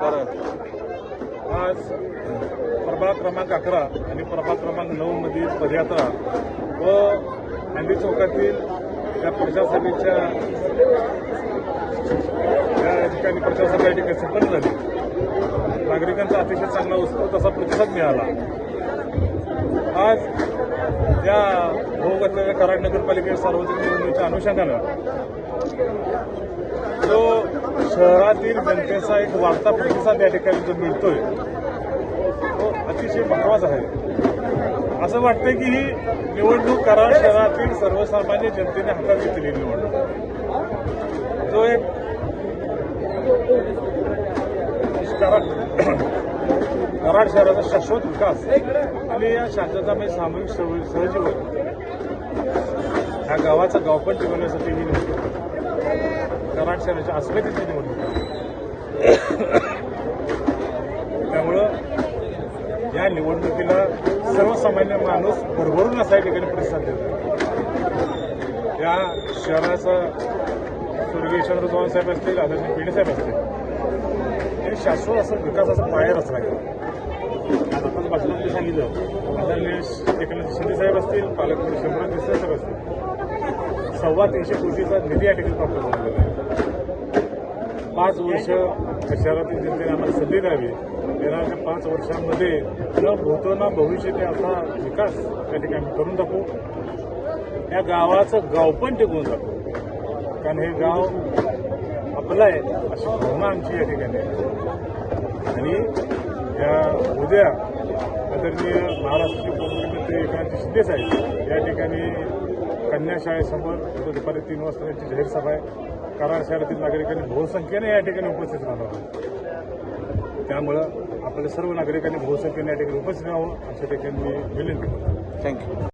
आज प्रभाग क्रमांक अकरा आणि प्रभाग क्रमांक नऊ मधील पदयात्रा व गांधी चौकातील त्या प्रजासभेच्या या ठिकाणी प्रचारसभा या ठिकाणी संपन्न झाली. नागरिकांचा अतिशय चांगला उत्सव असा प्रतिसाद मिळाला. आज या भोगतलेल्या कराड नगरपालिकेच्या सार्वजनिक निवडणुकीच्या अनुषंगानं शहरातील जनतेचा एक वाढता प्रतिसाद या ठिकाणी जो मिळतोय तो अतिशय महत्त्वाचा आहे. असं वाटतं की ही निवडणूक कराड शहरातील सर्वसामान्य जनतेने हातात घेतलेली निवडणूक जो एक कराड कराड शहराचा शाश्वत विकास आणि या शासनाचा म्हणजे सामूहिक सहजीवन ह्या गावाचं गावपण टिकवण्यासाठी ही निवडणूक कराड शहराच्या अस्मितेची निवडणूक त्यामुळं या निवडणुकीला सर्वसामान्य माणूस भरभरून असा या ठिकाणी प्रतिसाद देतो. या शहराचा स्वर्गीय चंद्र चव्हाण साहेब असतील आदरणीय पेढे साहेब असतील हे शाश्वत असं विकासाचा पाया रचला गेला आज आपण भाषणामध्ये सांगितलं. आदरणीय एकनाथ शिंदे साहेब असतील पालकमंत्री शंभराज देसाई साहेब असतील. सव्वा तीनशे कोटीचा निधी या ठिकाणी प्राप्त झालेला आहे. पाच वर्ष शहरातील जनतेने आम्हाला संधी द्यावी. येणाऱ्या पाच वर्षांमध्ये न भूतो ना भविष्य ते असा विकास त्या ठिकाणी करून दाखवू. या गावाचं गाव पण टिकवून दाखवू. कारण हे गाव आपलं आहे अशी भावना आमची या ठिकाणी आहे. आणि या उद्या आदरणीय महाराष्ट्राचे उपमुख्यमंत्री एकनाथ शिंदे साहेब या ठिकाणी कन्याशाळेसमोर दुपारी तीन वाजता त्यांची जाहीर सभा आहे. कराड शहरातील नागरिकांनी बहुसंख्येने या ठिकाणी उपस्थित राहणार त्यामुळं आपल्या सर्व नागरिकांनी बहुसंख्येने या ठिकाणी उपस्थित राहावं अशा ठिकाणी मी विनंती करतो. थँक्यू